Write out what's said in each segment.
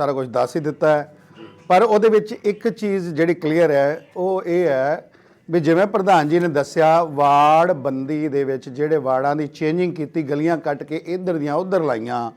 ਸਾਰਾ ਕੁਝ ਦੱਸ ਹੀ ਦਿੱਤਾ ਹੈ। ਪਰ ਉਹਦੇ ਵਿੱਚ ਇੱਕ ਚੀਜ਼ ਜਿਹੜੀ ਕਲੀਅਰ ਹੈ, ਉਹ ਇਹ ਹੈ ਵੀ ਜਿਵੇਂ ਪ੍ਰਧਾਨ ਜੀ ਨੇ ਦੱਸਿਆ ਵਾਰਡ ਬੰਦੀ ਦੇ ਵਿੱਚ ਜਿਹੜੇ ਵਾਰਡਾਂ ਦੀ ਚੇਂਜਿੰਗ ਕੀਤੀ, ਗਲੀਆਂ ਕੱਟ ਕੇ ਇੱਧਰ ਦੀਆਂ ਉੱਧਰ ਲਾਈਆਂ।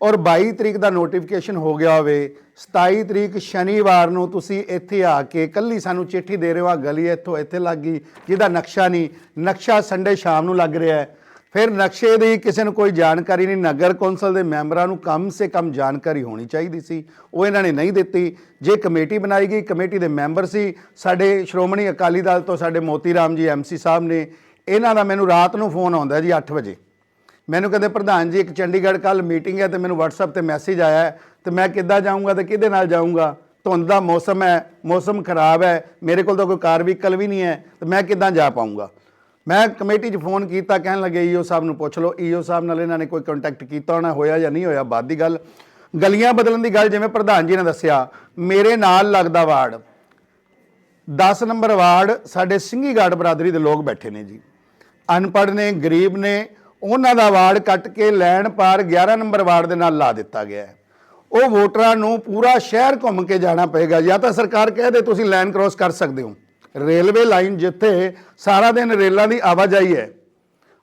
ਔਰ 22 ਤਰੀਕ ਦਾ ਨੋਟੀਫਿਕੇਸ਼ਨ ਹੋ ਗਿਆ ਹੋਵੇ 27 ਤਰੀਕ ਸ਼ਨੀਵਾਰ ਨੂੰ ਤੁਸੀਂ ਇੱਥੇ ਆ ਕੇ ਕੱਲੀ ਸਾਨੂੰ ਚਿੱਠੀ ਦੇ ਰਹੇ ਹੋ ਆ ਗਲੀ ਇੱਥੋਂ ਇੱਥੇ ਲੱਗ ਗਈ, ਜਿਹਦਾ ਨਕਸ਼ਾ ਨਹੀਂ, ਨਕਸ਼ਾ ਸੰਡੇ ਸ਼ਾਮ ਨੂੰ ਲੱਗ ਰਿਹਾ ਹੈ। ਫਿਰ ਨਕਸ਼ੇ ਦੀ ਕਿਸੇ ਨੂੰ ਕੋਈ ਜਾਣਕਾਰੀ ਨਹੀਂ, ਨਗਰ ਕੌਂਸਲ ਦੇ ਮੈਂਬਰਾਂ ਨੂੰ ਕਮ ਸੇ ਕਮ ਜਾਣਕਾਰੀ ਹੋਣੀ ਚਾਹੀਦੀ ਸੀ। ਉਹ ਇਹਨਾਂ ਨੇ ਨਹੀਂ ਦਿੱਤੀ। ਜੇ ਕਮੇਟੀ ਬਣਾਈ ਗਈ, ਕਮੇਟੀ ਦੇ ਮੈਂਬਰ ਸੀ, ਸਾਡੇ ਸ਼੍ਰੋਮਣੀ ਅਕਾਲੀ ਦਲ ਤੋਂ ਸਾਡੇ ਮੋਤੀ ਰਾਮ ਜੀ ਐਮਸੀ ਸਾਹਿਬ ਨੇ, ਇਹਨਾਂ ਦਾ ਮੈਨੂੰ ਰਾਤ ਨੂੰ ਫੋਨ ਆਉਂਦਾ ਜੀ 8 ਵਜੇ। ਮੈਨੂੰ ਕਹਿੰਦੇ, ਪ੍ਰਧਾਨ ਜੀ, ਇੱਕ ਚੰਡੀਗੜ੍ਹ ਕੱਲ ਮੀਟਿੰਗ ਹੈ ਤੇ ਮੈਨੂੰ WhatsApp ਤੇ ਮੈਸੇਜ ਆਇਆ ਹੈ ਤੇ ਮੈਂ ਕਿੱਦਾਂ ਜਾਊਂਗਾ ਤੇ ਕਿਹਦੇ ਨਾਲ ਜਾਊਂਗਾ? ਧੁੰਦ ਦਾ ਮੌਸਮ ਹੈ, ਮੌਸਮ ਖਰਾਬ ਹੈ, ਮੇਰੇ ਕੋਲ ਤਾਂ ਕੋਈ ਕਾਰ ਵਹੀਕਲ ਵੀ ਨਹੀਂ ਹੈ ਤੇ ਮੈਂ ਕਿੱਦਾਂ ਜਾ ਪਾਊਂਗਾ? ਮੈਂ ਕਮੇਟੀ 'ਚ ਫੋਨ ਕੀਤਾ, ਕਹਿਣ ਲੱਗੇ, ਈਓ ਸਾਹਿਬ ਨੂੰ ਪੁੱਛ ਲਓ। ਈਓ ਸਾਹਿਬ ਨਾਲ ਇਹਨਾਂ ਨੇ ਕੋਈ ਕੰਟੈਕਟ ਕੀਤਾ ਹੋਣਾ, ਹੋਇਆ ਜਾਂ ਨਹੀਂ ਹੋਇਆ, ਬਾਅਦ ਦੀ ਗੱਲ। ਗਲੀਆਂ ਬਦਲਣ ਦੀ ਗੱਲ, ਜਿਵੇਂ ਪ੍ਰਧਾਨ ਜੀ ਨੇ ਦੱਸਿਆ, ਮੇਰੇ ਨਾਲ ਲੱਗਦਾ ਵਾਰਡ। 10 ਨੰਬਰ ਵਾਰਡ ਸਾਡੇ ਸਿੰਘੀਗੜ੍ਹ ਬਰਾਦਰੀ ਦੇ ਲੋਕ ਬੈਠੇ ਨੇ ਜੀ। ਅਨਪੜ੍ਹ ਨੇ, ਗਰੀਬ ਨੇ, ਉਹਨਾਂ ਦਾ ਵਾਰਡ ਕੱਟ ਕੇ ਲੈਣ ਪਾਰ 11 ਨੰਬਰ ਵਾਰਡ ਦੇ ਨਾਲ ਲਾ ਦਿੱਤਾ ਗਿਆ ਹੈ। ਉਹ ਵੋਟਰਾਂ ਨੂੰ ਪੂਰਾ ਸ਼ਹਿਰ ਘੁੰਮ ਕੇ ਜਾਣਾ ਪਏਗਾ, ਜਾਂ ਤਾਂ ਸਰਕਾਰ ਕਹਿ ਦੇ, ਤੁਸੀਂ ਲਾਈਨ ਕ੍ਰੋਸ ਕਰ ਸਕਦੇ ਹੋ। ਰੇਲਵੇ ਲਾਈਨ ਜਿੱਥੇ ਸਾਰਾ ਦਿਨ ਰੇਲਾਂ ਦੀ ਆਵਾਜਾਈ ਹੈ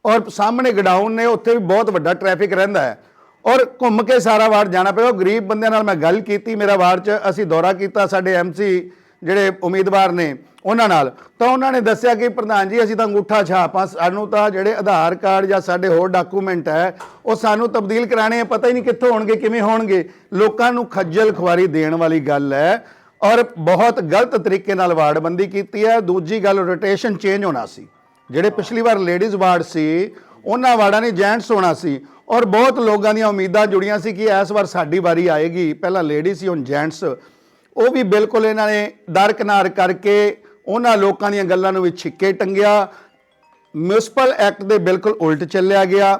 ਔਰ ਸਾਹਮਣੇ ਗਡਾਊਨ ਨੇ, ਉੱਥੇ ਵੀ ਬਹੁਤ ਵੱਡਾ ਟ੍ਰੈਫਿਕ ਰਹਿੰਦਾ ਹੈ। ਔਰ ਘੁੰਮ ਕੇ ਸਾਰਾ ਵਾਰਡ ਜਾਣਾ ਪਿਆ ਗਰੀਬ ਬੰਦਿਆਂ ਨਾਲ ਮੈਂ ਗੱਲ ਕੀਤੀ ਮੇਰਾ ਵਾਰਡ 'ਚ, ਅਸੀਂ ਦੌਰਾ ਕੀਤਾ ਸਾਡੇ ਐਮਸੀ ਜਿਹੜੇ ਉਮੀਦਵਾਰ ਨੇ ਉਹਨਾਂ ਨਾਲ। ਤਾਂ ਉਹਨਾਂ ਨੇ ਦੱਸਿਆ ਕਿ ਪ੍ਰਧਾਨ ਜੀ, ਅਸੀਂ ਤਾਂ ਅੰਗੂਠਾ ਛਾਪਾਂ ਸਾਨੂੰ ਤਾਂ ਜਿਹੜੇ ਆਧਾਰ ਕਾਰਡ ਜਾਂ ਸਾਡੇ ਹੋਰ ਡਾਕੂਮੈਂਟ ਹੈ, ਉਹ ਸਾਨੂੰ ਤਬਦੀਲ ਕਰਾਣੇ ਪਤਾ ਹੀ ਨਹੀਂ ਕਿੱਥੋਂ ਹੋਣਗੇ, ਕਿਵੇਂ ਹੋਣਗੇ। ਲੋਕਾਂ ਨੂੰ ਖੱਜਲ ਖੁਆਰੀ ਦੇਣ ਵਾਲੀ ਗੱਲ ਹੈ। ਔਰ ਬਹੁਤ ਗਲਤ ਤਰੀਕੇ ਨਾਲ ਵਾਰਡਬੰਦੀ ਕੀਤੀ ਹੈ। ਦੂਜੀ ਗੱਲ ਰੋਟੇਸ਼ਨ ਚੇਂਜ ਹੋਣਾ ਸੀ। ਜਿਹੜੇ ਪਿਛਲੀ ਵਾਰ ਲੇਡੀਜ਼ ਵਾਰਡ ਸੀ, ਉਹਨਾਂ ਵਾਰਡਾਂ ਨੇ ਜੈਂਟਸ ਹੋਣਾ ਸੀ। ਔਰ ਬਹੁਤ ਲੋਕਾਂ ਦੀਆਂ ਉਮੀਦਾਂ ਜੁੜੀਆਂ ਸੀ ਕਿ ਇਸ ਵਾਰ ਸਾਡੀ ਵਾਰੀ ਆਏਗੀ। ਪਹਿਲਾਂ ਲੇਡੀਜ਼ ਸੀ, ਹੁਣ ਜੈਂਟਸ ਉਹ ਵੀ ਬਿਲਕੁਲ ਇਹਨਾਂ ਨੇ ਦਰਕਨਾਰ ਕਰਕੇ ਉਹਨਾਂ ਲੋਕਾਂ ਦੀਆਂ ਗੱਲਾਂ ਨੂੰ ਵੀ ਛਿੱਕੇ ਟੰਗਿਆ। ਮਿਊਨਿਸਪਲ ਐਕਟ ਦੇ ਬਿਲਕੁਲ ਉਲਟ ਚੱਲਿਆ ਗਿਆ।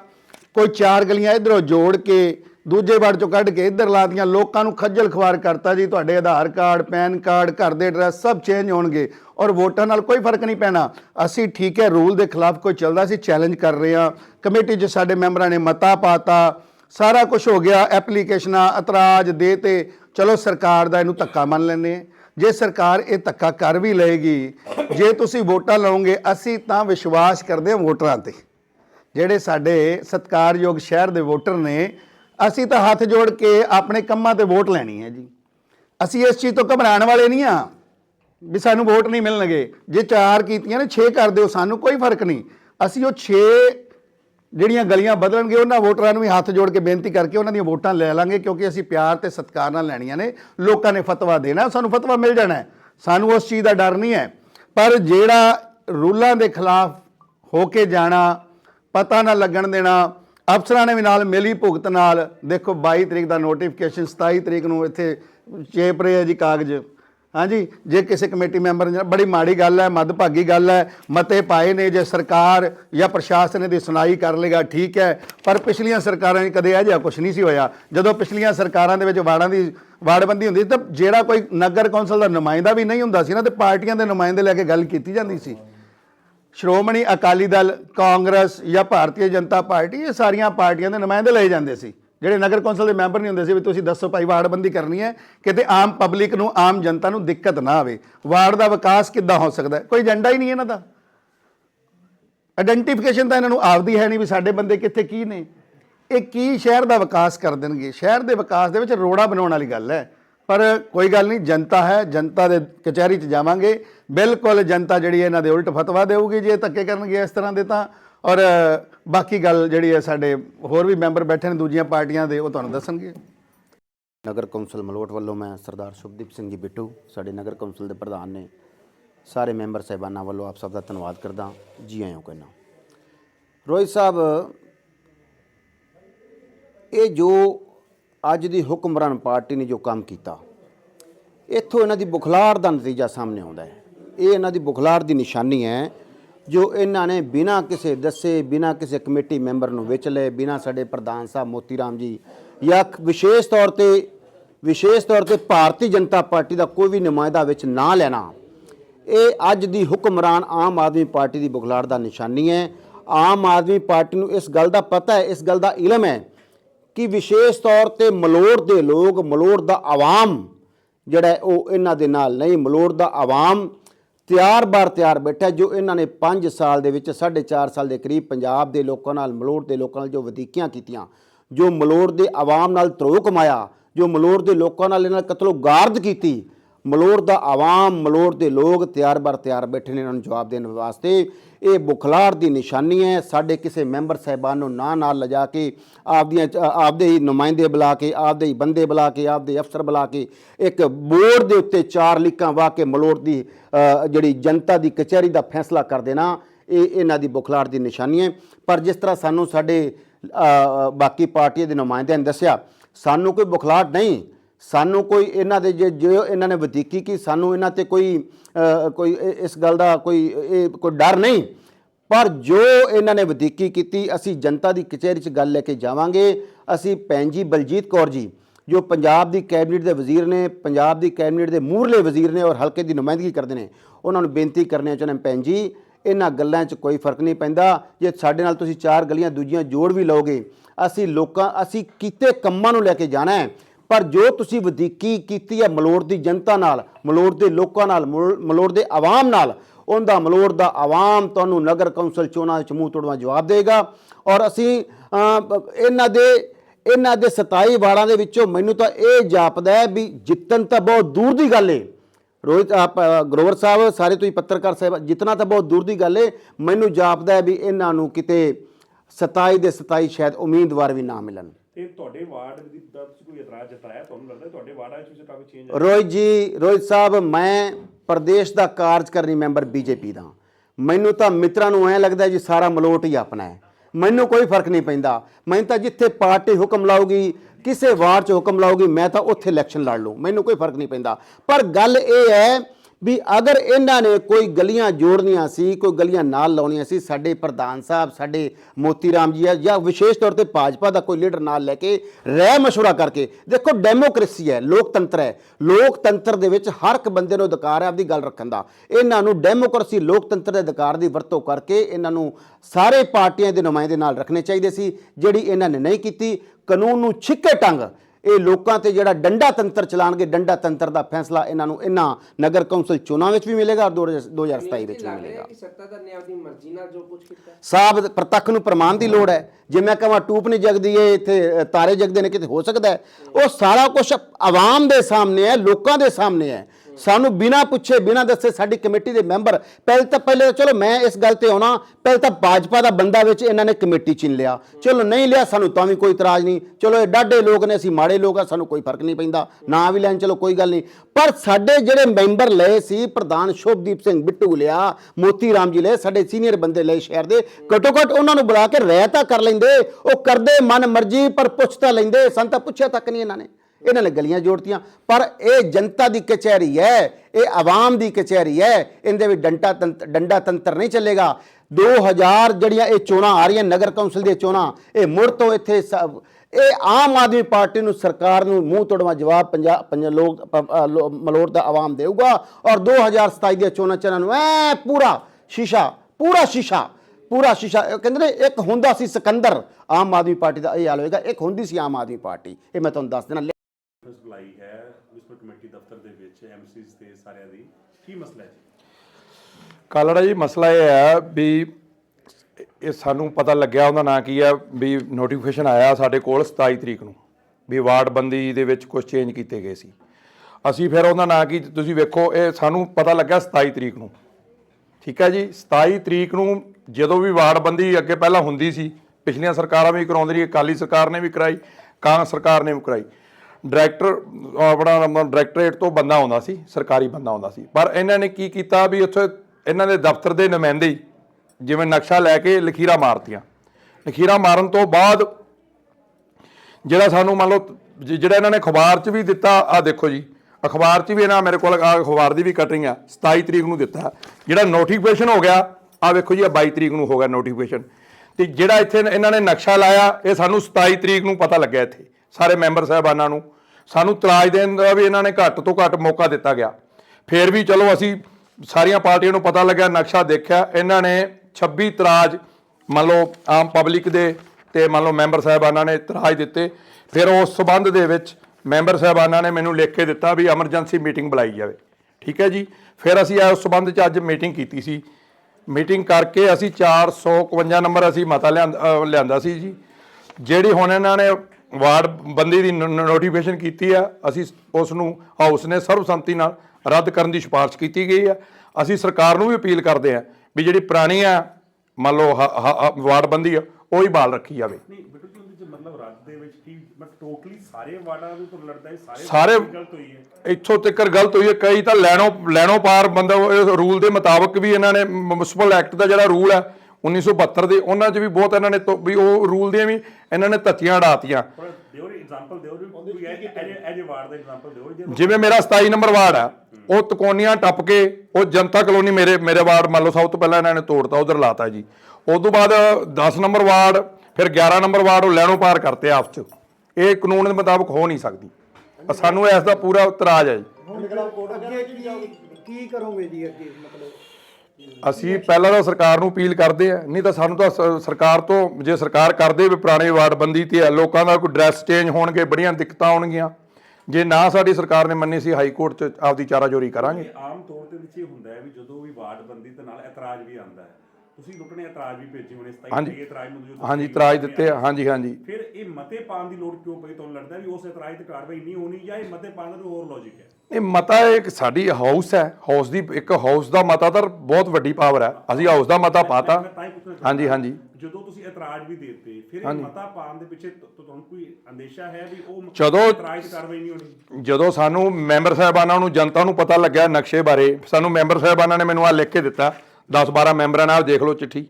ਕੋਈ ਚਾਰ ਗਲੀਆਂ ਇਧਰੋਂ ਜੋੜ ਕੇ ਦੂਜੇ ਵਾਰਡ ਚੋਂ ਕੱਢ ਕੇ ਇੱਧਰ ਲਾਤੀਆਂ। ਲੋਕਾਂ ਨੂੰ ਖੱਜਲ ਖਵਾਰ ਕਰਤਾ ਜੀ। ਤੁਹਾਡੇ ਆਧਾਰ ਕਾਰਡ, ਪੈਨ ਕਾਰਡ, ਘਰ ਦੇ ਐਡਰੈਸ ਸਭ ਚੇਂਜ ਹੋਣਗੇ ਔਰ ਵੋਟਾਂ ਨਾਲ ਕੋਈ ਫ਼ਰਕ ਨਹੀਂ ਪੈਣਾ। ਅਸੀਂ ਠੀਕ ਹੈ, ਰੂਲ ਦੇ ਖਿਲਾਫ ਕੋਈ ਚੱਲਦਾ ਸੀ ਚੈਲੰਜ ਕਰ ਰਹੇ ਹਾਂ। ਕਮੇਟੀ 'ਚ ਸਾਡੇ ਮੈਂਬਰਾਂ ਨੇ ਮਤਾ ਪਾਤਾ। ਸਾਰਾ ਕੁਝ ਹੋ ਗਿਆ, ਐਪਲੀਕੇਸ਼ਨਾਂ ਇਤਰਾਜ਼ ਦੇ ਤੇ ਚਲੋ ਸਰਕਾਰ ਦਾ ਇਹਨੂੰ ਧੱਕਾ ਮੰਨ ਲੈਂਦੇ ਹਾਂ। ਜੇ ਸਰਕਾਰ ਇਹ ਧੱਕਾ ਕਰ ਵੀ ਲਏਗੀ, ਜੇ ਤੁਸੀਂ ਵੋਟਾਂ ਲਓਗੇ, ਅਸੀਂ ਤਾਂ ਵਿਸ਼ਵਾਸ ਕਰਦੇ ਹਾਂ ਵੋਟਰਾਂ ਤੇ। ਜਿਹੜੇ ਸਾਡੇ ਸਤਿਕਾਰਯੋਗ ਸ਼ਹਿਰ ਦੇ ਵੋਟਰ ਨੇ ਅਸੀਂ ਤਾਂ ਹੱਥ ਜੋੜ ਕੇ ਆਪਣੇ ਕੰਮਾਂ ਤੇ ਵੋਟ ਲੈਣੀ ਹੈ ਜੀ। ਅਸੀਂ ਇਸ ਚੀਜ਼ ਤੋਂ ਘਬਰਾਉਣ ਵਾਲੇ ਨਹੀਂ ਆ ਵੀ ਸਾਨੂੰ ਵੋਟ ਨਹੀਂ ਮਿਲਣਗੇ। ਜੇ ਚਾਰ ਕੀਤੀਆਂ ਨੇ 6 ਕਰ ਦਿਓ, ਸਾਨੂੰ ਕੋਈ ਫ਼ਰਕ ਨਹੀਂ। ਅਸੀਂ ਉਹ 6 ਜਿਹੜੀਆਂ ਗਲੀਆਂ ਬਦਲਣਗੇ, ਉਹਨਾਂ ਵੋਟਰਾਂ ਨੂੰ ਵੀ ਹੱਥ ਜੋੜ ਕੇ ਬੇਨਤੀ ਕਰਕੇ ਉਹਨਾਂ ਦੀਆਂ ਵੋਟਾਂ ਲੈ ਲਾਂਗੇ ਕਿਉਂਕਿ ਅਸੀਂ ਪਿਆਰ ਤੇ ਸਤਿਕਾਰ ਨਾਲ ਲੈਣੀਆਂ ਨੇ। ਲੋਕਾਂ ਨੇ ਫਤਵਾ ਦੇਣਾ, ਸਾਨੂੰ ਫਤਵਾ ਮਿਲ ਜਾਣਾ ਸਾਨੂੰ ਉਸ ਚੀਜ਼ ਦਾ ਡਰ ਨਹੀਂ ਹੈ। ਪਰ ਜਿਹੜਾ ਰੂਲਾਂ ਦੇ ਖਿਲਾਫ ਹੋ ਕੇ ਜਾਣਾ, ਪਤਾ ਨਾ ਲੱਗਣ ਦੇਣਾ ਅਫਸਰਾਂ ਨੇ ਵੀ ਨਾਲ ਮਿਲੀ ਭੁਗਤ ਨਾਲ। ਦੇਖੋ 22 ਤਰੀਕ ਦਾ ਨੋਟੀਫਿਕੇਸ਼ਨ 27 ਤਰੀਕ ਨੂੰ ਇੱਥੇ ਚੇਪ ਰਹੇ ਆ ਜੀ ਕਾਗਜ਼। ਹਾਂਜੀ, ਜੇ ਕਿਸੇ ਕਮੇਟੀ ਮੈਂਬਰ ਨੇ ਬੜੀ ਮਾੜੀ ਗੱਲ ਹੈ ਮੱਦਭਾਗੀ ਗੱਲ ਹੈ, ਮਤੇ ਪਾਏ ਨੇ, ਜੇ ਸਰਕਾਰ ਜਾਂ ਪ੍ਰਸ਼ਾਸਨ ਇਹਦੀ ਸੁਣਾਈ ਕਰ ਲੇਗਾ ਠੀਕ ਹੈ। ਪਰ ਪਿਛਲੀਆਂ ਸਰਕਾਰਾਂ 'ਚ ਕਦੇ ਇਹ ਜਿਹਾ ਕੁਝ ਨਹੀਂ ਸੀ ਹੋਇਆ। ਜਦੋਂ ਪਿਛਲੀਆਂ ਸਰਕਾਰਾਂ ਦੇ ਵਿੱਚ ਵਾੜਾਂ ਦੀ ਵਾੜਬੰਦੀ ਹੁੰਦੀ ਸੀ, ਤਾਂ ਜਿਹੜਾ ਕੋਈ ਨਗਰ ਕੌਂਸਲ ਦਾ ਨੁਮਾਇੰਦਾ ਵੀ ਨਹੀਂ ਹੁੰਦਾ ਸੀ ਨਾ, ਤੇ ਪਾਰਟੀਆਂ ਦੇ ਨੁਮਾਇੰਦੇ ਲੈ ਕੇ ਗੱਲ ਕੀਤੀ ਜਾਂਦੀ ਸੀ। ਸ਼੍ਰੋਮਣੀ ਅਕਾਲੀ ਦਲ, ਕਾਂਗਰਸ ਜਾਂ ਭਾਰਤੀ ਜਨਤਾ ਪਾਰਟੀ, ਇਹ ਸਾਰੀਆਂ ਪਾਰਟੀਆਂ ਦੇ ਨੁਮਾਇੰਦੇ ਲਏ ਜਾਂਦੇ ਸੀ। ਜਿਹੜੇ ਨਗਰ ਕੌਂਸਲ ਦੇ ਮੈਂਬਰ ਨਹੀਂ ਹੁੰਦੇ ਸੀ ਵੀ ਤੁਸੀਂ ਦੱਸੋ ਭਾਈ ਵਾਰਡਬੰਦੀ ਕਰਨੀ ਹੈ ਕਿਤੇ ਆਮ ਪਬਲਿਕ ਨੂੰ, ਆਮ ਜਨਤਾ ਨੂੰ ਦਿੱਕਤ ਨਾ ਆਵੇ। ਵਾਰਡ ਦਾ ਵਿਕਾਸ ਕਿੱਦਾਂ ਹੋ ਸਕਦਾ ਕੋਈ ਏਜੰਡਾ ਹੀ ਨਹੀਂ ਇਹਨਾਂ ਦਾ। ਆਇਡੈਂਟੀਫਿਕੇਸ਼ਨ ਤਾਂ ਇਹਨਾਂ ਨੂੰ ਆਪਦੀ ਹੈ ਨਹੀਂ ਵੀ ਸਾਡੇ ਬੰਦੇ ਕਿੱਥੇ ਕੀ ਨੇ। ਇਹ ਕੀ ਸ਼ਹਿਰ ਦਾ ਵਿਕਾਸ ਕਰ ਦੇਣਗੇ? ਸ਼ਹਿਰ ਦੇ ਵਿਕਾਸ ਦੇ ਵਿੱਚ ਰੋੜਾ ਬਣਾਉਣ ਵਾਲੀ ਗੱਲ ਹੈ। ਪਰ ਕੋਈ ਗੱਲ ਨਹੀਂ, ਜਨਤਾ ਹੈ, ਜਨਤਾ ਦੇ ਕਚਹਿਰੀ 'ਚ ਜਾਵਾਂਗੇ। ਬਿਲਕੁਲ ਜਨਤਾ ਜਿਹੜੀ ਹੈ ਇਹਨਾਂ ਦੇ ਉਲਟ ਫਤਵਾ ਦੇਊਗੀ ਜੇ ਧੱਕੇ ਕਰਨਗੇ ਇਸ ਤਰ੍ਹਾਂ ਦੇ ਤਾਂ। ਔਰ ਬਾਕੀ ਗੱਲ ਜਿਹੜੀ ਹੈ ਸਾਡੇ ਹੋਰ ਵੀ ਮੈਂਬਰ ਬੈਠੇ ਨੇ ਦੂਜੀਆਂ ਪਾਰਟੀਆਂ ਦੇ, ਉਹ ਤੁਹਾਨੂੰ ਦੱਸਣਗੇ। ਨਗਰ ਕੌਂਸਲ ਮਲੋਟ ਵੱਲੋਂ ਮੈਂ ਸਰਦਾਰ ਸ਼ੁਭਦੀਪ ਸਿੰਘ ਜੀ ਬਿੱਟੂ, ਸਾਡੇ ਨਗਰ ਕੌਂਸਲ ਦੇ ਪ੍ਰਧਾਨ ਨੇ, ਸਾਰੇ ਮੈਂਬਰ ਸਾਹਿਬਾਨਾਂ ਵੱਲੋਂ ਆਪ ਸਭ ਦਾ ਧੰਨਵਾਦ ਕਰਦਾ, ਜੀ ਆਇਆਂ ਕਹਿੰਦਾ ਰੋਹਿਤ ਸਾਹਿਬ, ਇਹ ਜੋ ਅੱਜ ਦੀ ਹੁਕਮਰਾਨ ਪਾਰਟੀ ਨੇ ਜੋ ਕੰਮ ਕੀਤਾ, ਇੱਥੋਂ ਇਹਨਾਂ ਦੀ ਬੁਖਲਾੜ ਦਾ ਨਤੀਜਾ ਸਾਹਮਣੇ ਆਉਂਦਾ ਹੈ। ਇਹ ਇਹਨਾਂ ਦੀ ਬੁਖਲਾੜ ਦੀ ਨਿਸ਼ਾਨੀ ਹੈ ਜੋ ਇਹਨਾਂ ਨੇ ਬਿਨਾਂ ਕਿਸੇ ਦੱਸੇ, ਬਿਨਾਂ ਕਿਸੇ ਕਮੇਟੀ ਮੈਂਬਰ ਨੂੰ ਵਿੱਚ ਲਏ, ਬਿਨਾਂ ਸਾਡੇ ਪ੍ਰਧਾਨ ਸਾਹਿਬ ਮੋਤੀ ਰਾਮ ਜੀ ਜਾਂ ਵਿਸ਼ੇਸ਼ ਤੌਰ ਤੇ, ਵਿਸ਼ੇਸ਼ ਤੌਰ ਤੇ ਭਾਰਤੀ ਜਨਤਾ ਪਾਰਟੀ ਦਾ ਕੋਈ ਵੀ ਨੁਮਾਇੰਦਾ ਵਿੱਚ ਨਾ ਲੈਣਾ। ਇਹ ਅੱਜ ਦੀ ਹੁਕਮਰਾਨ ਆਮ ਆਦਮੀ ਪਾਰਟੀ ਦੀ ਬੁਖਲਾੜ ਦਾ ਨਿਸ਼ਾਨੀ ਹੈ। ਆਮ ਆਦਮੀ ਪਾਰਟੀ ਨੂੰ ਇਸ ਗੱਲ ਦਾ ਪਤਾ ਹੈ, ਇਸ ਗੱਲ ਦਾ ਇਲਮ ਹੈ ਕਿ ਵਿਸ਼ੇਸ਼ ਤੌਰ ਤੇ ਮਲੋੜ ਦੇ ਲੋਕ, ਮਲੋੜ ਦਾ ਆਵਾਮ ਜਿਹੜਾ ਉਹ ਇਹਨਾਂ ਦੇ ਨਾਲ ਨਹੀਂ, ਮਲੋੜ ਦਾ ਆਵਾਮ ਤਿਆਰ ਬਾਰ ਤਿਆਰ ਬੈਠਾ ਜੋ ਇਹਨਾਂ ਨੇ 5 ਸਾਲ ਦੇ ਵਿੱਚ 4.5 ਸਾਲ ਦੇ ਕਰੀਬ ਪੰਜਾਬ ਦੇ ਲੋਕਾਂ ਨਾਲ, ਮਲੋੜ ਦੇ ਲੋਕਾਂ ਨਾਲ ਜੋ ਵਧੀਕੀਆਂ ਕੀਤੀਆਂ, ਜੋ ਮਲੋੜ ਦੇ ਆਵਾਮ ਨਾਲ ਧਰੋਹ ਕਮਾਇਆ, ਜੋ ਮਲੋੜ ਦੇ ਲੋਕਾਂ ਨਾਲ ਇਹਨਾਂ ਨਾਲ ਕਤਲੋ ਗਾਰਦ ਕੀਤੀ ਮਲੋੜ ਦਾ ਆਵਾਮ ਮਲੋੜ ਦੇ ਲੋਕ ਤਿਆਰ ਬਰ ਤਿਆਰ ਬੈਠੇ ਨੇ, ਇਹਨਾਂ ਨੂੰ ਜਵਾਬ ਦੇਣ ਵਾਸਤੇ। ਇਹ ਬੁਖਲਾਰ ਦੀ ਨਿਸ਼ਾਨੀ ਹੈ। ਸਾਡੇ ਕਿਸੇ ਮੈਂਬਰ ਸਾਹਿਬਾਨ ਨੂੰ ਨਾ ਨਾਲ ਲਿਜਾ ਕੇ, ਆਪਦੀਆਂ ਆਪਦੇ ਹੀ ਨੁਮਾਇੰਦੇ ਬੁਲਾ ਕੇ, ਆਪਦੇ ਹੀ ਬੰਦੇ ਬੁਲਾ ਕੇ, ਆਪਦੇ ਅਫਸਰ ਬੁਲਾ ਕੇ, ਇੱਕ ਬੋਰਡ ਦੇ ਉੱਤੇ ਚਾਰ ਲਿਖਾਂ ਵਾ ਕੇ ਮਲੋੜ ਦੀ ਜਿਹੜੀ ਜਨਤਾ ਦੀ ਕਚਹਿਰੀ ਦਾ ਫੈਸਲਾ ਕਰ ਦੇਣਾ, ਇਹ ਇਹਨਾਂ ਦੀ ਬੁਖਲਾਰ ਦੀ ਨਿਸ਼ਾਨੀ ਹੈ। ਪਰ ਜਿਸ ਤਰ੍ਹਾਂ ਸਾਨੂੰ ਸਾਡੇ ਬਾਕੀ ਪਾਰਟੀਆਂ ਦੇ ਨੁਮਾਇੰਦਿਆਂ ਨੇ ਦੱਸਿਆ, ਸਾਨੂੰ ਕੋਈ ਬੁਖਲਾਟ ਨਹੀਂ ਸਾਨੂੰ ਕੋਈ ਇਹਨਾਂ ਦੇ ਜੇ ਜੋ ਇਹਨਾਂ ਨੇ ਵਧੀਕੀ ਕੀ ਸਾਨੂੰ ਇਹਨਾਂ ਤੇ ਕੋਈ ਕੋਈ ਇਸ ਗੱਲ ਦਾ ਕੋਈ, ਇਹ ਕੋਈ ਡਰ ਨਹੀਂ। ਪਰ ਜੋ ਇਹਨਾਂ ਨੇ ਵਧੀਕੀ ਕੀਤੀ, ਅਸੀਂ ਜਨਤਾ ਦੀ ਕਚਹਿਰੀ 'ਚ ਗੱਲ ਲੈ ਕੇ ਜਾਵਾਂਗੇ। ਅਸੀਂ ਭੈਣ ਜੀ ਬਲਜੀਤ ਕੌਰ ਜੀ, ਜੋ ਪੰਜਾਬ ਦੀ ਕੈਬਨਿਟ ਦੇ ਵਜ਼ੀਰ ਨੇ, ਪੰਜਾਬ ਦੀ ਕੈਬਨਿਟ ਦੇ ਮੂਰਲੇ ਵਜ਼ੀਰ ਨੇ ਔਰ ਹਲਕੇ ਦੀ ਨੁਮਾਇੰਦਗੀ ਕਰਦੇ ਨੇ, ਉਹਨਾਂ ਨੂੰ ਬੇਨਤੀ ਕਰਨੇ ਚਾਹੁੰਦੇ ਹਾਂ ਭੈਣ ਜੀ, ਇਹਨਾਂ ਗੱਲਾਂ 'ਚ ਕੋਈ ਫ਼ਰਕ ਨਹੀਂ ਪੈਂਦਾ। ਜੇ ਸਾਡੇ ਨਾਲ ਤੁਸੀਂ ਚਾਰ ਗਲੀਆਂ ਦੂਜੀਆਂ ਜੋੜ ਵੀ ਲਓਗੇ, ਅਸੀਂ ਲੋਕਾਂ, ਅਸੀਂ ਕੀਤੇ ਕੰਮਾਂ ਨੂੰ ਲੈ ਕੇ ਜਾਣਾ ਹੈ। ਪਰ ਜੋ ਤੁਸੀਂ ਵਧੀਕੀ ਕੀਤੀ ਹੈ ਮਲੋੜ ਦੀ ਜਨਤਾ ਨਾਲ, ਮਲੋੜ ਦੇ ਲੋਕਾਂ ਨਾਲ ਮਲੋੜ ਮਲੋੜ ਦੇ ਆਵਾਮ ਨਾਲ, ਉਹਦਾ ਮਲੋੜ ਦਾ ਆਵਾਮ ਤੁਹਾਨੂੰ ਨਗਰ ਕੌਂਸਲ ਚੋਣਾਂ ਵਿੱਚ ਮੂੰਹ ਤੋੜਵਾ ਜਵਾਬ ਦੇਗਾ। ਔਰ ਅਸੀਂ ਇਹਨਾਂ ਦੇ ਇਹਨਾਂ ਦੇ 27 ਵਾਰਾਂ ਦੇ ਵਿੱਚੋਂ ਮੈਨੂੰ ਤਾਂ ਇਹ ਜਾਪਦਾ ਹੈ ਵੀ ਜਿੱਤਣ ਤਾਂ ਬਹੁਤ ਦੂਰ ਦੀ ਗੱਲ ਏ। ਰੋਹਿਤ ਗਰੋਵਰ ਸਾਹਿਬ, ਸਾਰੇ ਤੁਸੀਂ ਪੱਤਰਕਾਰ ਸਾਹਿਬ, ਜਿੱਤਣਾ ਤਾਂ ਬਹੁਤ ਦੂਰ ਦੀ ਗੱਲ ਏ। ਮੈਨੂੰ ਜਾਪਦਾ ਹੈ ਵੀ ਇਹਨਾਂ ਨੂੰ ਕਿਤੇ 27 ਦੇ 27 ਸ਼ਾਇਦ ਉਮੀਦਵਾਰ ਵੀ ਨਾ ਮਿਲਣ। ਤੇ ਤੁਹਾਡੇ ਵਾਰਡ ਦੀ ਦਾ ਤੁਸੀਂ ਕੋਈ ਇਤਰਾਜ਼ ਜਤਾਇਆ? ਤੁਹਾਨੂੰ ਲੱਗਦਾ ਤੁਹਾਡੇ ਵਾਰਡਾਂ ਵਿੱਚ ਕਾਫੀ ਚੇਂਜ ਰੋਹਿਤ ਜੀ, ਰੋਹਿਤ ਸਾਹਿਬ, ਮੈਂ ਪ੍ਰਦੇਸ਼ ਦਾ ਕਾਰਜਕਾਰੀ ਮੈਂਬਰ ਬੀਜੇਪੀ ਦਾ। ਮੈਨੂੰ ਤਾਂ ਮਿੱਤਰਾਂ ਨੂੰ ਐ ਲੱਗਦਾ ਜੀ ਸਾਰਾ ਮਲੋਟ ਹੀ ਆਪਣਾ ਹੈ। ਮੈਨੂੰ ਕੋਈ ਫ਼ਰਕ ਨਹੀਂ ਪੈਂਦਾ। ਮੈਨੂੰ ਤਾਂ ਜਿੱਥੇ ਪਾਰਟੀ ਹੁਕਮ ਲਾਊਗੀ, ਕਿਸੇ ਵਾਰ 'ਚ ਹੁਕਮ ਲਾਊਗੀ, ਮੈਂ ਤਾਂ ਉੱਥੇ ਇਲੈਕਸ਼ਨ ਲੜ ਲੂੰ ਮੈਨੂੰ ਕੋਈ ਫ਼ਰਕ ਨਹੀਂ ਪੈਂਦਾ। ਪਰ ਗੱਲ ਇਹ ਹੈ ਵੀ ਅਗਰ ਇਹਨਾਂ ਨੇ ਕੋਈ ਗਲੀਆਂ ਜੋੜਨੀਆਂ ਸੀ, ਕੋਈ ਗਲੀਆਂ ਨਾਲ ਲਾਉਣੀਆਂ ਸੀ, ਸਾਡੇ ਪ੍ਰਧਾਨ ਸਾਹਿਬ, ਸਾਡੇ ਮੋਤੀ ਰਾਮ ਜੀ ਆ, ਜਾਂ ਵਿਸ਼ੇਸ਼ ਤੌਰ ਤੇ ਭਾਜਪਾ ਦਾ ਕੋਈ ਲੀਡਰ ਨਾਲ ਲੈ ਕੇ ਰਹਿ ਮਸ਼ਵਰਾ ਕਰਕੇ, ਦੇਖੋ ਡੈਮੋਕ੍ਰੇਸੀ ਹੈ, ਲੋਕਤੰਤਰ ਹੈ। ਲੋਕਤੰਤਰ ਦੇ ਵਿੱਚ ਹਰ ਇੱਕ ਬੰਦੇ ਨੂੰ ਅਧਿਕਾਰ ਹੈ ਆਪਦੀ ਗੱਲ ਰੱਖਣ ਦਾ। ਇਹਨਾਂ ਨੂੰ ਡੈਮੋਕ੍ਰੇਸੀ, ਲੋਕਤੰਤਰ ਦੇ ਅਧਿਕਾਰ ਦੀ ਵਰਤੋਂ ਕਰਕੇ ਇਹਨਾਂ ਨੂੰ ਸਾਰੇ ਪਾਰਟੀਆਂ ਦੇ ਨੁਮਾਇੰਦੇ ਨਾਲ ਰੱਖਣੇ ਚਾਹੀਦੇ ਸੀ, ਜਿਹੜੀ ਇਹਨਾਂ ਨੇ ਨਹੀਂ ਕੀਤੀ। ਕਾਨੂੰਨ ਨੂੰ ਛਿੱਕੇ ਟੰਗ ਇਹ ਲੋਕਾਂ ਤੇ ਜਿਹੜਾ ਡੰਡਾ ਤੰਤਰ ਚਲਾਣਗੇ ਡੰਡਾ ਤੰਤਰ ਦਾ ਫੈਸਲਾ ਇਹਨਾਂ ਨੂੰ ਇਹਨਾਂ ਨਗਰ ਕੌਂਸਲ ਚੋਣਾਂ ਵਿੱਚ ਵੀ ਮਿਲੇਗਾ ਔਰ 2027 ਵਿੱਚ ਵੀ ਮਿਲੇਗਾ। ਕਿ ਸੱਤਾਧਰ ਨੇ ਆਪਣੀ ਮਰਜ਼ੀ ਨਾਲ ਜੋ ਕੁਝ ਕੀਤਾ। ਸਾਹਿਬ ਪ੍ਰਤੱਖ ਨੂੰ ਪ੍ਰਮਾਣ ਦੀ ਲੋੜ ਹੈ। ਜੇ ਮੈਂ ਕਹਾਂ ਟੂਪ ਨਹੀਂ ਜਗਦੀ ਏ ਇੱਥੇ ਤਾਰੇ ਜਗਦੇ ਨੇ ਕਿਤੇ ਹੋ ਸਕਦਾ ਉਹ ਸਾਰਾ ਕੁਝ ਆਵਾਮ ਦੇ ਸਾਹਮਣੇ ਹੈ ਲੋਕਾਂ ਦੇ ਸਾਹਮਣੇ ਹੈ। ਸਾਨੂੰ ਬਿਨਾ ਪੁੱਛੇ, ਬਿਨਾ ਦੱਸੇ ਸਾਡੀ ਕਮੇਟੀ ਦੇ ਮੈਂਬਰ, ਪਹਿਲ ਤਾਂ ਪਹਿਲੇ ਚਲੋ ਮੈਂ ਇਸ ਗੱਲ ਤੇ ਆਉਣਾ, ਪਹਿਲ ਤਾਂ ਭਾਜਪਾ ਦਾ ਬੰਦਾ ਵਿੱਚ ਇਹਨਾਂ ਨੇ ਕਮੇਟੀ ਚਿਣ ਲਿਆ। ਚਲੋ ਨਹੀਂ ਲਿਆ, ਸਾਨੂੰ ਤਾਂ ਵੀ ਕੋਈ ਇਤਰਾਜ਼ ਨਹੀਂ। ਚਲੋ ਇਹ ਡਾਢੇ ਲੋਕ ਨੇ, ਅਸੀਂ ਮਾੜੇ ਲੋਕ ਆ, ਸਾਨੂੰ ਕੋਈ ਫ਼ਰਕ ਨਹੀਂ ਪੈਂਦਾ। ਨਾ ਵੀ ਲੈਣ, ਚਲੋ ਕੋਈ ਗੱਲ ਨਹੀਂ। ਪਰ ਸਾਡੇ ਜਿਹੜੇ ਮੈਂਬਰ ਲਏ ਸੀ, ਪ੍ਰਧਾਨ ਸ਼ੋਭਦੀਪ ਸਿੰਘ ਬਿੱਟੂ ਲਿਆ, ਮੋਤੀ ਰਾਮ ਜੀ ਲਏ, ਸਾਡੇ ਸੀਨੀਅਰ ਬੰਦੇ ਲਏ ਸ਼ਹਿਰ ਦੇ, ਘੱਟੋ ਘੱਟ ਉਹਨਾਂ ਨੂੰ ਬੁਲਾ ਕੇ ਰਹਿ ਤਾਂ ਕਰ ਲੈਂਦੇ। ਉਹ ਕਰਦੇ ਮਨ ਮਰਜ਼ੀ, ਪਰ ਪੁੱਛ ਤਾਂ ਲੈਂਦੇ, ਸਾਨੂੰ ਤਾਂ ਪੁੱਛਿਆ ਤੱਕ ਨਹੀਂ ਇਹਨਾਂ ਨੇ। ਇਹਨਾਂ ਨੇ ਗਲੀਆਂ ਜੋੜਤੀਆਂ। ਪਰ ਇਹ ਜਨਤਾ ਦੀ ਕਚਹਿਰੀ ਹੈ, ਇਹ ਆਵਾਮ ਦੀ ਕਚਹਿਰੀ ਹੈ। ਇਹਦੇ ਵਿੱਚ ਡੰਟਾ ਤੰਤਰ ਡੰਡਾ ਤੰਤਰ ਨਹੀਂ ਚੱਲੇਗਾ। 2000 ਜਿਹੜੀਆਂ ਇਹ ਚੋਣਾਂ ਆ ਰਹੀਆਂ, ਨਗਰ ਕੌਂਸਲ ਦੀਆਂ ਚੋਣਾਂ, ਇਹ ਮੁੜ ਤੋਂ ਇੱਥੇ ਸਭ- ਇਹ ਆਮ ਆਦਮੀ ਪਾਰਟੀ ਨੂੰ, ਸਰਕਾਰ ਨੂੰ ਮੂੰਹ ਤੋੜਵਾ ਜਵਾਬ ਪੰਜਾਬ ਪੰਜਾਬ ਲੋਕ, ਪ- ਮਲੋਟ ਦਾ ਆਵਾਮ ਦੇਊਗਾ। ਔਰ 2027 ਦੀਆਂ ਚੋਣਾਂ ਚ ਇਹਨਾਂ ਨੂੰ, ਐ ਪੂਰਾ ਸ਼ੀਸ਼ਾ ਪੂਰਾ ਸ਼ੀਸ਼ਾ ਪੂਰਾ ਸ਼ੀਸ਼ਾ। ਕਹਿੰਦੇ ਨੇ, ਇੱਕ ਹੁੰਦਾ ਸੀ ਸਿਕੰਦਰ, ਆਮ ਆਦਮੀ ਪਾਰਟੀ ਦਾ ਇਹ ਹਾਲ ਹੋਏਗਾ। ਇੱਕ ਹੁੰਦੀ ਸੀ ਆਮ ਆਦਮੀ ਪਾਰਟੀ। ਇਹ ਮੈਂ ਤੁਹਾਨੂੰ ਦੱਸ ਦੇਣਾ ਕਾਨਫਰੰਸ ਬੁਲਾਈ ਹੈ ਮਿਊਨਿਸਪਲ ਕਮੇਟੀ ਦਫ਼ਤਰ ਦੇ ਵਿੱਚ ਐਮਸੀਸ ਤੇ ਸਾਰਿਆਂ ਦੀ। ਕੀ ਮਸਲਾ ਹੈ ਜੀ? ਕਾਲੜਾ ਜੀ ਮਸਲਾ ਇਹ ਹੈ ਵੀ ਇਹ ਸਾਨੂੰ ਪਤਾ ਲੱਗਿਆ ਉਹਦਾ ਨਾਂ ਕੀ ਹੈ, ਵੀ ਨੋਟੀਫਿਕੇਸ਼ਨ ਆਇਆ ਸਾਡੇ ਕੋਲ 27 ਤਰੀਕ ਨੂੰ, ਵੀ ਵਾਰਡ ਬੰਦੀ ਦੇ ਵਿੱਚ ਕੁਝ ਚੇਂਜ ਕੀਤੇ ਗਏ ਸੀ। ਅਸੀਂ ਫਿਰ ਉਹਦਾ ਨਾਂ ਕੀ, ਤੁਸੀਂ ਵੇਖੋ, ਇਹ ਸਾਨੂੰ ਪਤਾ ਲੱਗਿਆ 27 ਤਰੀਕ ਨੂੰ। ਠੀਕ ਹੈ ਜੀ? 27 ਤਰੀਕ ਨੂੰ ਜਦੋਂ ਵੀ ਵਾਰਡ ਬੰਦੀ ਅੱਗੇ ਪਹਿਲਾਂ ਹੁੰਦੀ ਸੀ, ਪਿਛਲੀਆਂ ਸਰਕਾਰਾਂ ਵੀ ਕਰਾਉਂਦੀ ਰਹੀ ਅਕਾਲੀ ਸਰਕਾਰ ਨੇ ਵੀ ਕਰਾਈ, ਕਾਂਗਰਸ ਸਰਕਾਰ ਨੇ ਵੀ ਕਰਾਈ। ਡਾਇਰੈਕਟਰ, ਆਪਣਾ ਡਾਇਰੈਕਟਰੇਟ ਤੋਂ ਬੰਦਾ ਆਉਂਦਾ ਸੀ, ਸਰਕਾਰੀ ਬੰਦਾ ਆਉਂਦਾ ਸੀ। ਪਰ ਇਹਨਾਂ ਨੇ ਕੀ ਕੀਤਾ ਵੀ ਉੱਥੇ ਇਹਨਾਂ ਦੇ ਦਫ਼ਤਰ ਦੇ ਨੁਮਾਇੰਦੇ ਜਿਵੇਂ ਨਕਸ਼ਾ ਲੈ ਕੇ ਲਖੀਰਾ ਮਾਰਤੀਆਂ। ਲਖੀਰਾ ਮਾਰਨ ਤੋਂ ਬਾਅਦ ਜਿਹੜਾ ਸਾਨੂੰ ਮੰਨ ਲਓ ਜਿਹੜਾ ਇਹਨਾਂ ਨੇ ਅਖਬਾਰ 'ਚ ਵੀ ਦਿੱਤਾ ਆ ਦੇਖੋ ਜੀ, ਅਖਬਾਰ 'ਚ ਵੀ ਇਹਨਾਂ ਮੇਰੇ ਕੋਲ ਆਹ ਅਖਬਾਰ ਦੀ ਵੀ ਕਟਿੰਗ ਆ 27 ਤਰੀਕ ਨੂੰ ਦਿੱਤਾ। ਜਿਹੜਾ ਨੋਟੀਫਿਕੇਸ਼ਨ ਹੋ ਗਿਆ ਆ ਵੇਖੋ ਜੀ ਆ 22 ਤਰੀਕ ਨੂੰ ਹੋ ਗਿਆ ਨੋਟੀਫਿਕੇਸ਼ਨ ਤੇ ਜਿਹੜਾ ਇੱਥੇ ਇਹਨਾਂ ਨੇ ਨਕਸ਼ਾ ਲਾਇਆ, ਇਹ ਸਾਨੂੰ 27 ਤਰੀਕ ਨੂੰ ਪਤਾ ਲੱਗਿਆ ਇੱਥੇ। ਸਾਰੇ ਮੈਂਬਰ ਸਾਹਿਬਾਨਾਂ ਨੂੰ। ਸਾਨੂੰ ਤਰਾਜ ਦੇਣ ਦਾ ਵੀ ਇਹਨਾਂ ਨੇ ਘੱਟ ਤੋਂ ਘੱਟ ਮੌਕਾ ਦਿੱਤਾ ਗਿਆ। ਫਿਰ ਵੀ ਚਲੋ ਅਸੀਂ ਸਾਰੀਆਂ ਪਾਰਟੀਆਂ ਨੂੰ ਪਤਾ ਲੱਗਿਆ, ਨਕਸ਼ਾ ਦੇਖਿਆ। ਇਹਨਾਂ ਨੇ 26 ਤਰਾਜ ਮੰਨ ਲਓ ਆਮ ਪਬਲਿਕ ਦੇ ਤੇ ਮੰਨ ਲਓ ਮੈਂਬਰ ਸਾਹਿਬਾਨਾਂ ਨੇ ਤਰਾਜ ਦਿੱਤੇ। ਫਿਰ ਉਸ ਸਬੰਧ ਦੇ ਵਿੱਚ ਮੈਂਬਰ ਸਾਹਿਬਾਨਾਂ ਨੇ ਮੈਨੂੰ ਲਿਖ ਕੇ ਦਿੱਤਾ ਵੀ ਐਮਰਜੈਂਸੀ ਮੀਟਿੰਗ ਬੁਲਾਈ ਜਾਵੇ। ਠੀਕ ਹੈ ਜੀ? ਫਿਰ ਅਸੀਂ ਉਸ ਸਬੰਧ 'ਚ ਅੱਜ ਮੀਟਿੰਗ ਕੀਤੀ ਸੀ। ਮੀਟਿੰਗ ਕਰਕੇ ਅਸੀਂ 451 ਨੰਬਰ ਅਸੀਂ ਮਤਾ ਲਿਆਂਦਾ ਲਿਆਂਦਾ ਸੀ ਜੀ। ਜਿਹੜੀ ਹੁਣ ਇਹਨਾਂ ਨੇ ਵਾਰਡ ਬੰਦੀ ਦੀ ਨੋਟੀਫਿਕੇਸ਼ਨ ਕੀਤੀ ਆ। ਅਸੀਂ ਉਸ ਨੂੰ ਹਾਊਸ ਨੇ ਸਰਬਸੰਮਤੀ ਨਾਲ ਰੱਦ ਕਰਨ ਦੀ ਸਿਫਾਰਿਸ਼ ਕੀਤੀ ਗਈ ਆ। ਅਸੀਂ ਸਰਕਾਰ ਨੂੰ ਵੀ ਅਪੀਲ ਕਰਦੇ ਆ ਵੀ ਜਿਹੜੀ ਪੁਰਾਣੀ ਆ ਮੰਨ ਲਓ ਵਾਰਡ ਬੰਦੀ ਆ ਉਹ ਹੀ ਬਾਲ ਰੱਖੀ ਜਾਵੇ। ਨਹੀਂ ਬਿਲਕੁਲ ਜੀ ਉਹਦੇ ਚ ਮਤਲਬ ਰੱਦ ਦੇ ਵਿੱਚ ਕੀ ਮੈਂ ਟੋਟਲੀ ਸਾਰੇ ਵਾਰਡਾਂ ਦੇ ਤੋਂ ਲੜਦਾ ਹੈ ਸਾਰੇ ਸਾਰੇ- ਵਾਰਡਾਂ ਦੀ ਗਲਤ ਹੋਈ ਹੈ। ਇੱਥੋਂ ਤੱਕ ਗਲਤ ਹੋਈ ਹੈ ਕਈ ਤਾਂ ਲੈਣੋਂ ਲੈਣੋਂ ਪਾਰ ਬੰਦਾ ਰੂਲ ਦੇ ਮੁਤਾਬਕ ਵੀ ਇਹਨਾਂ ਨੇ ਮਿਊਨਿਸਪਲ ਐਕਟ ਦਾ ਜਿਹੜਾ ਰੂਲ ਹੈ 1972 ਦੇ ਉਹਨਾਂ 'ਚ ਵੀ ਬਹੁਤ ਇਹਨਾਂ ਨੇ ਵੀ ਉਹ ਰੂਲ ਦੀਆਂ ਵੀ ਇਹਨਾਂ ਨੇ ਧੱਤੀਆਂ ਉਡਾਤੀਆਂ ਪਰ ਦਿਓ ਐਗਜ਼ਾਮਪਲ ਦਿਓ ਜੀ ਕੋਈ ਐਜ ਐਜ ਵਾਰਡ ਦਾ ਐਗਜ਼ਾਮਪਲ ਦਿਓ। ਜੇ ਜਿਵੇਂ ਮੇਰਾ 27 ਨੰਬਰ ਵਾਰਡ ਆ ਉਹ ਤਕੋਨੀਆਂ ਟੱਪ ਕੇ ਉਹ ਜਨਤਾ ਕਲੋਨੀ ਮੇਰੇ ਮੇਰੇ ਵਾਰਡ ਮੰਨ ਲਓ ਸਭ ਤੋਂ ਪਹਿਲਾਂ ਇਹਨਾਂ ਨੇ ਤੋੜਤਾ ਉਧਰ ਲਾਤਾ ਜੀ। ਉਸ ਤੋਂ ਬਾਅਦ 10 ਨੰਬਰ ਵਾਰਡ ਫਿਰ 11 ਨੰਬਰ ਵਾਰਡ ਉਹ ਲੈਣੋਂ ਪਾਰ ਕਰਤੇ ਆਪਸ ਚ। ਇਹ ਕਾਨੂੰਨ ਦੇ ਮੁਤਾਬਕ ਹੋ ਨਹੀਂ ਸਕਦੀ। ਅ ਸਾਨੂੰ ਇਸ ਦਾ ਪੂਰਾ ਇਤਰਾਜ਼ ਹੈ ਜੀ। ਕੀ ਕਰੋਗੇ ਜੀ ਅੱਗੇ ਮਤਲਬ? ਅਸੀਂ ਪਹਿਲਾਂ ਤਾਂ ਸਰਕਾਰ ਨੂੰ ਅਪੀਲ ਕਰਦੇ ਆ ਨਹੀਂ ਤਾਂ ਸਾਨੂੰ ਤਾਂ ਸ- ਸਰਕਾਰ ਤੋਂ, ਜੇ ਸਰਕਾਰ ਕਰਦੇ ਵੀ ਪੁਰਾਣੀ ਵਾਰਡ ਬੰਦੀ ਤੇ ਆ, ਲੋਕਾਂ ਦਾ ਕੋਈ ਡਰੈਸ ਚੇਂਜ ਹੋਣਗੇ, ਬੜੀਆਂ ਦਿੱਕਤਾਂ ਆਉਣਗੀਆਂ। ਜੇ ਨਾ ਸਾਡੀ ਸਰਕਾਰ ਨੇ ਮੰਨੀ ਸੀ, ਹਾਈ ਕੋਰਟ 'ਚ ਆਪਦੀ ਚਾਰਾਜੋਰੀ ਕਰਾਂਗੇ। ਇਹ ਆਮ ਤੌਰ ਤੇ ਵਿੱਚ ਇਹ ਹੁੰਦਾ ਹੈ ਵੀ ਜਦੋਂ ਵੀ ਵਾਰਡ ਬੰਦੀ ਤੇ ਨਾਲ ਇਤਰਾਜ਼ ਵੀ ਆਉਂਦਾ ਹੈ। ਤੁਸੀਂ ਲੋਕਾਂ ਨੇ ਇਤਰਾਜ਼ ਵੀ ਭੇਜੇ ਹੋਣੇ 27 ਹਾਂਜੀ। ਤਰੀਕੇ ਇਤਰਾਜ਼ ਨੂੰ ਜੋ ਹਾਂਜੀ ਇਤਰਾਜ਼ ਦਿੱਤੇ ਆ ਹਾਂਜੀ ਹਾਂਜੀ। ਫਿਰ ਇਹ ਮਤੇ ਪਾਉਣ ਦੀ ਲੋੜ ਕਿਉਂ ਪਈ? ਤੁਹਾਨੂੰ ਲੱਗਦਾ ਵੀ ਉਸ ਇਤਰਾਜ਼ ਤੇ ਕਾਰਵਾਈ ਨਹੀਂ ਹੋਣੀ ਜਾਂ ਇਹ ਮਤੇ ਪਾਉਣ ਦਾ ਹੋਰ ਲੌਜੀਕ ਹੈ? ਇਹ ਮਤਾ ਇੱਕ ਸਾਡੀ ਹਾਊਸ ਹੈ। ਹਾਊਸ ਦੀ ਇੱਕ ਹਾਊਸ ਦਾ ਮਤਾ ਤਾਂ ਬਹੁਤ ਵੱਡੀ ਪਾਵਰ ਹੈ। ਅਸੀਂ ਹਾਊਸ ਦਾ ਮਤਾ ਪਾਤਾ। ਹਾਂਜੀ ਹਾਂਜੀ। ਜਦੋਂ ਤੁਸੀਂ ਇਤਰਾਜ਼ ਵੀ ਦਿੱਤੇ ਫਿਰ ਇਹ ਮਤਾ ਪਾਉਣ ਦੇ ਪਿੱਛੇ ਤੁਹਾਨੂੰ ਕੋਈ ਅੰਦੇਸ਼ਾ ਹੈ ਵੀ ਉਹ ਜਦੋਂ- ਇਤਰਾਜ਼ ਕਾਰਵਾਈ ਨਹੀਂ ਹੋਣੀ? ਜਦੋਂ ਸਾਨੂੰ ਮੈਂਬਰ ਸਾਹਿਬਾਨਾਂ ਨੂੰ ਜਨਤਾ ਨੂੰ ਪਤਾ ਲੱਗਿਆ ਨਕਸ਼ੇ ਬਾਰੇ ਸਾਨੂੰ ਮੈਂਬਰ ਸਾਹਿਬਾਨਾਂ ਨੇ ਮੈਨੂੰ ਆ ਲਿਖ ਕੇ ਦਿੱਤਾ। 10 12 ਮੈਂਬਰਾਂ ਨਾਲ ਦੇਖ ਲਓ ਚਿੱਠੀ।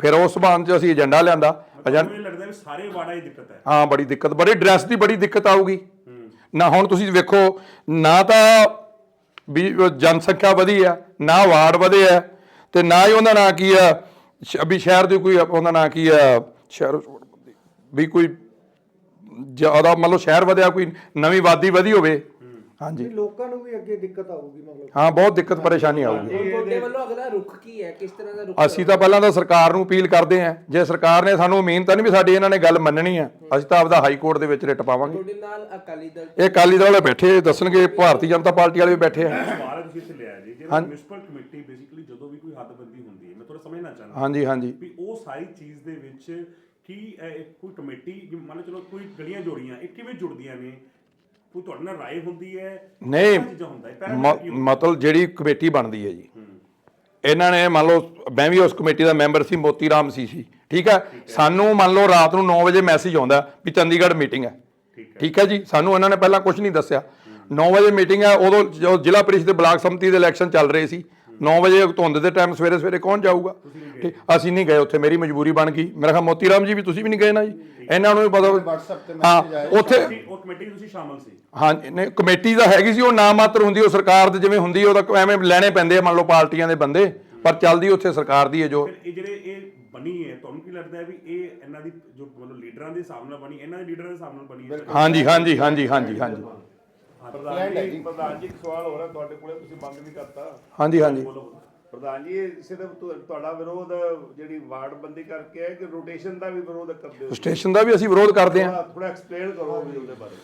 ਫਿਰ ਉਸ ਸਬੰਧ 'ਚ ਅਸੀਂ ਏਜੰਡਾ ਲਿਆਂਦਾ। ਏਜੰਡਾ ਮੈਨੂੰ ਲੱਗਦਾ ਵੀ ਸਾਰੇ ਵਾਰਡਾਂ 'ਚ ਦਿੱਕਤ ਹੈ। ਹਾਂ ਬੜੀ ਦਿੱਕਤ ਬੜੀ ਡਰੈਸ ਦੀ ਬੜੀ ਦਿੱਕਤ ਆਊਗੀ। ਨਾ ਹੁਣ ਤੁਸੀਂ ਵੇਖੋ ਨਾ ਤਾਂ ਵੀ ਜਨਸੰਖਿਆ ਵਧੀ ਆ ਨਾ ਵਾਰਡ ਵਧੇ ਆ ਤੇ ਨਾ ਹੀ ਉਹਦਾ ਨਾਂ ਕੀ ਆ ਸ਼- ਵੀ ਸ਼ਹਿਰ ਦੀ ਕੋਈ ਉਹਦਾ ਨਾਂ ਕੀ ਆ ਸ਼ਹਿਰ ਵੀ ਕੋਈ ਜ਼ਿਆਦਾ ਮਤਲਬ ਸ਼ਹਿਰ ਵਧਿਆ ਕੋਈ ਨਵੀਂ ਵਾਦੀ ਵਧੀ ਹੋਵੇ ਹਾਂਜੀ। ਲੋਕਾਂ ਨੂੰ ਵੀ ਅੱਗੇ ਦਿੱਕਤ ਆਊਗੀ ਮਤਲਬ। ਹਾਂ ਬਹੁਤ ਦਿੱਕਤ ਪਰੇਸ਼ਾਨੀ ਆਊਗੀ। ਹੁਣ ਤੁਹਾਡੇ ਵੱਲੋਂ ਅਗਲਾ ਰੁਖ ਕੀ ਹੈ? ਕਿਸ ਤਰ੍ਹਾਂ ਦਾ ਰੁਖ ਅਸੀਂ ਤਾਂ ਪਹਿਲਾਂ ਤਾਂ ਸਰਕਾਰ ਨੂੰ ਅਪੀਲ ਕਰਦੇ ਆਂ ਜੇ ਸਰਕਾਰ ਨੇ ਸਾਨੂੰ ਉਮੀਦ ਤਾਂ ਨਹੀਂ ਵੀ ਸਾਡੀ ਇਹਨਾਂ ਨੇ ਗੱਲ ਮੰਨਣੀ ਆ ਅਸੀਂ ਤਾਂ ਆਪਦਾ ਹਾਈ ਕੋਰਟ ਦੇ ਵਿੱਚ ਰਿਟ ਪਾਵਾਂਗੇ। ਤੁਹਾਡੇ ਨਾਲ ਅਕਾਲੀ ਦਲ ਇਹ ਅਕਾਲੀ ਦਲ ਵਾਲੇ ਬੈਠੇ ਦੱਸਣਗੇ ਭਾਰਤੀ ਜਨਤਾ ਪਾਰਟੀ ਵਾਲੇ ਵੀ ਬੈਠੇ ਆ। ਹੈ ਤੁਸੀਂ ਇੱਥੇ ਲਿਆ ਜੀ ਜਿਹੜਾ ਮਿਊਨਿਸਪਲ ਕਮੇਟੀ ਬੇਸਿਕਲੀ ਜਦੋਂ ਵੀ ਕੋਈ ਹੱਦਬੰਦੀ ਹੁੰਦੀ ਹੈ ਮੈਂ ਥੋੜਾ ਸਮਝਣਾ ਚਾਹੁੰਦਾ। ਹਾਂਜੀ ਹਾਂਜੀ। ਵੀ ਉਹ ਸਾਰੀ ਚੀਜ਼ ਦੇ ਵਿੱਚ ਕੀ ਇਹ ਕੋਈ ਕਮੇਟੀ ਜਿਵੇਂ ਮੰਨ ਲਓ ਚਲੋ ਕੋਈ ਗਲੀਆਂ ਜੋੜੀਆਂ ਇਹ ਕਿਵੇਂ ਜੁੜਦੀਆਂ ਨੇ? ਕੋਈ ਤੁਹਾਡੇ ਨਾਲ ਰਾਏ ਹੁੰਦੀ ਹੈ? ਨਹੀਂ। ਚੀਜ਼ਾਂ ਹੁੰਦਾ ਹੈ? ਮ-? ਮਤਲਬ ਜਿਹੜੀ ਕਮੇਟੀ ਬਣਦੀ ਹੈ ਜੀ। ਇਹਨਾਂ ਨੇ ਮੰਨ ਲਓ ਮੈਂ ਵੀ ਉਸ ਕਮੇਟੀ ਦਾ ਮੈਂਬਰ ਸੀ ਮੋਤੀ ਰਾਮ ਸੀ ਸੀ ਠੀਕ ਹੈ? ਸਾਨੂੰ ਮੰਨ ਲਓ ਰਾਤ ਨੂੰ 9 ਵਜੇ ਮੈਸੇਜ ਆਉਂਦਾ ਵੀ ਚੰਡੀਗੜ੍ਹ ਮੀਟਿੰਗ ਹੈ। ਠੀਕ ਹੈ। ਜੀ? ਸਾਨੂੰ ਇਹਨਾਂ ਨੇ ਪਹਿਲਾਂ ਕੁਝ ਨਹੀਂ ਦੱਸਿਆ। 9 ਵਜੇ ਮੀਟਿੰਗ ਹੈ ਉਦੋਂ ਜੋ ਜ਼ਿਲ੍ਹਾ ਪ੍ਰੀਸ਼ਦ ਬਲਾਕ ਸੰਮਤੀ ਦੇ ਇਲੈਕਸ਼ਨ ਚੱਲ ਰਹੇ ਸੀ। 9 ਵਜੇ ਧੁੰਦ ਦੇ ਟਾਈਮ ਸਵੇਰੇ ਸਵੇਰੇ ਕੌਣ ਜਾਊਗਾ? ਠੀਕ ਅਸੀਂ ਨਹੀਂ ਗਏ ਉੱਥੇ ਮੇਰੀ ਮਜਬੂਰੀ ਬਣ ਗਈ। ਮੇਰਾ ਖਿਆਲ ਮੋਤੀ ਰਾਮ ਜੀ ਵੀ ਤੁਸੀਂ ਵੀ ਨਹੀਂ ਗਏ ਨਾ ਜੀ? ਇਹਨਾਂ ਨੂੰ ਵੀ ਪਤਾ WhatsApp ਤੇ। ਉੱਥੇ ਉਹ ਕਮੇਟੀ ਤੁਸੀਂ ਸ਼ਾਮਲ ਸੀ। ਹਾਂ ਨਹੀਂ ਕਮੇਟੀ ਤਾਂ ਹੈਗੀ ਸੀ ਉਹ ਨਾ ਮਾਤਰ ਹੁੰਦੀ ਉਹ ਸਰਕਾਰ ਦੇ ਜਿਵੇਂ ਹੁੰਦੀ ਉਹ ਤਾਂ ਐਵੇਂ ਲੈਣੇ ਪੈਂਦੇ ਆ ਮੰਨ ਲਓ ਪਾਰਟੀਆਂ ਦੇ ਬੰਦੇ। ਪਰ ਚੱਲਦੀ ਉੱਥੇ ਸਰਕਾਰ ਦੀ ਹੈ ਜੋ। ਇਹ ਜਿਹੜੇ ਇਹ ਬਣੀ ਹੈ ਤੁਹਾਨੂੰ ਕੀ ਲੱਗਦਾ ਹੈ ਵੀ ਇਹ ਇਹਨਾਂ ਦੀ ਜੋ ਮਤਲਬ ਲੀਡਰਾਂ ਦੇ ਹਿਸਾਬ ਨਾਲ ਬਣੀ ਇਹਨਾਂ ਦੇ ਲੀਡਰਾਂ ਦੇ ਹਿਸਾਬ ਨਾਲ ਬਣੀ ਹੈ? ਹਾਂਜੀ ਹਾਂਜੀ ਹਾਂਜੀ ਹਾਂਜੀ ਹਾਂਜੀ। ਪ੍ਰਧਾਨ ਜੀ ਪ੍ਰਧਾਨ ਜੀ ਇੱਕ ਸਵਾਲ ਹੋ ਰਿਹਾ ਤੁਹਾਡੇ ਕੋਲੇ ਤੁਸੀਂ ਬੰਦ ਵੀ ਕਰਤਾ। ਹਾਂਜੀ ਹਾਂਜੀ। ਪ੍ਰਧਾਨ ਜੀ ਇਹ ਸਿਰਫ ਤੁ- ਤੁਹਾਡਾ ਵਿਰੋਧ ਜਿਹੜੀ ਵਾਰਡ ਬੰਦੀ ਕਰਕੇ ਹੈ ਕਿ ਰੋਟੇਸ਼ਨ ਦਾ ਵੀ ਵਿਰੋਧ ਕਰਦੇ ਹੋ? ਸਟੇਸ਼ਨ ਦਾ ਵੀ ਅਸੀਂ ਵਿਰੋਧ ਕਰਦੇ ਹਾਂ। ਥੋੜਾ ਐਕਸਪਲੇਨ ਕਰੋ ਵੀ ਉਹਦੇ ਬਾਰੇ।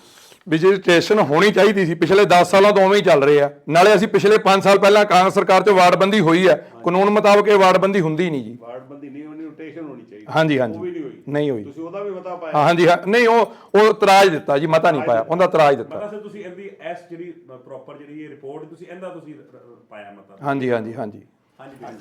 ਵੀ ਜਿਹੜੀ ਸਟੇਸ਼ਨ ਹੋਣੀ ਚਾਹੀਦੀ ਸੀ ਪਿਛਲੇ 10 ਸਾਲਾਂ ਤੋਂ ਉਵੇਂ ਹੀ ਚੱਲ ਰਹੇ। ਆ ਨਾਲੇ ਅਸੀਂ ਪਿਛਲੇ 5 ਸਾਲ ਪਹਿਲਾਂ ਕਾਂਗਰਸ ਸਰਕਾਰ 'ਚ ਵਾਰਡਬੰਦੀ ਹੋਈ ਹੈ ਕਾਨੂੰਨ ਮੁਤਾਬਕ ਇਹ ਵਾਰਡਬੰਦੀ ਹੁੰਦੀ ਨਹੀਂ ਜੀ। ਵਾਰਡ ਬੰਦੀ ਨਹੀਂ ਹੋਣੀ ਰੋਟੇਸ਼ਨ ਹੋਣੀ ਚਾਹੀਦੀ। ਹਾਂਜੀ ਉਹ ਵੀ ਹਾਂਜੀ ਨਹੀਂ ਨਹੀਂ ਹੋਈ। ਤੁਸੀਂ ਉਹਦਾ ਵੀ ਮਤਾ ਪਾਇਆ। ਹਾਂ ਹਾਂਜੀ ਹਾਂ ਨਹੀਂ ਉਹ ਉਹ ਇਤਰਾਜ਼ ਦਿੱਤਾ ਜੀ ਮਤਾ ਨਹੀਂ ਪਾਇਆ ਉਹਦਾ ਇਤਰਾਜ਼ ਦਿੱਤਾ। ਮਤਲਬ ਸਰ ਤੁਸੀਂ ਇਹਦੀ ਐਸ ਜਿਹੜੀ ਪ੍ਰੋਪਰ ਜਿਹੜੀ ਇਹ ਰਿਪੋਰਟ ਤੁਸੀਂ ਇਹਦਾ ਤੁਸੀਂ ਪਾਇਆ ਮਤਲਬ ਹਾਂਜੀ ਹਾਂਜੀ। ਹਾਂਜੀ ਹਾਂਜੀ।